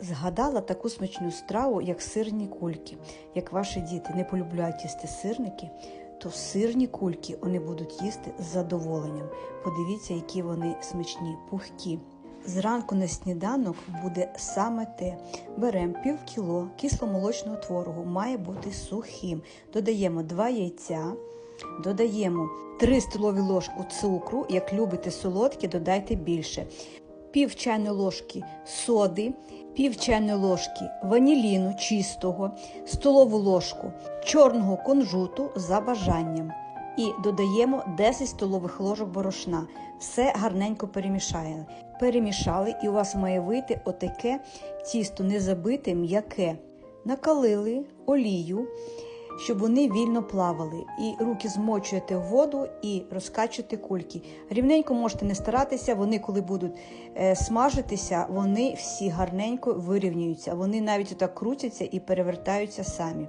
Згадала таку смачну страву, як сирні кульки. Як ваші діти не полюбляють їсти сирники, то сирні кульки вони будуть їсти з задоволенням. Подивіться, які вони смачні, пухкі. Зранку на сніданок буде саме те. Беремо пів кіло кисломолочного творогу, має бути сухим. Додаємо 2 яйця, додаємо 3 столові ложки цукру. Як любите солодкі, додайте більше. Пів чайної ложки соди, пів чайної ложки ваніліну чистого, столову ложку чорного кунжуту за бажанням. І додаємо 10 столових ложок борошна. Все гарненько перемішаємо. Перемішали, і у вас має вийти отаке тісто не забите, м'яке. Накалили олію, щоб вони вільно плавали. І руки змочуєте в воду і розкачуєте кульки. Рівненько можете не старатися, вони, коли будуть е, смажитися, вони всі гарненько вирівнюються. Вони навіть отак крутяться і перевертаються самі.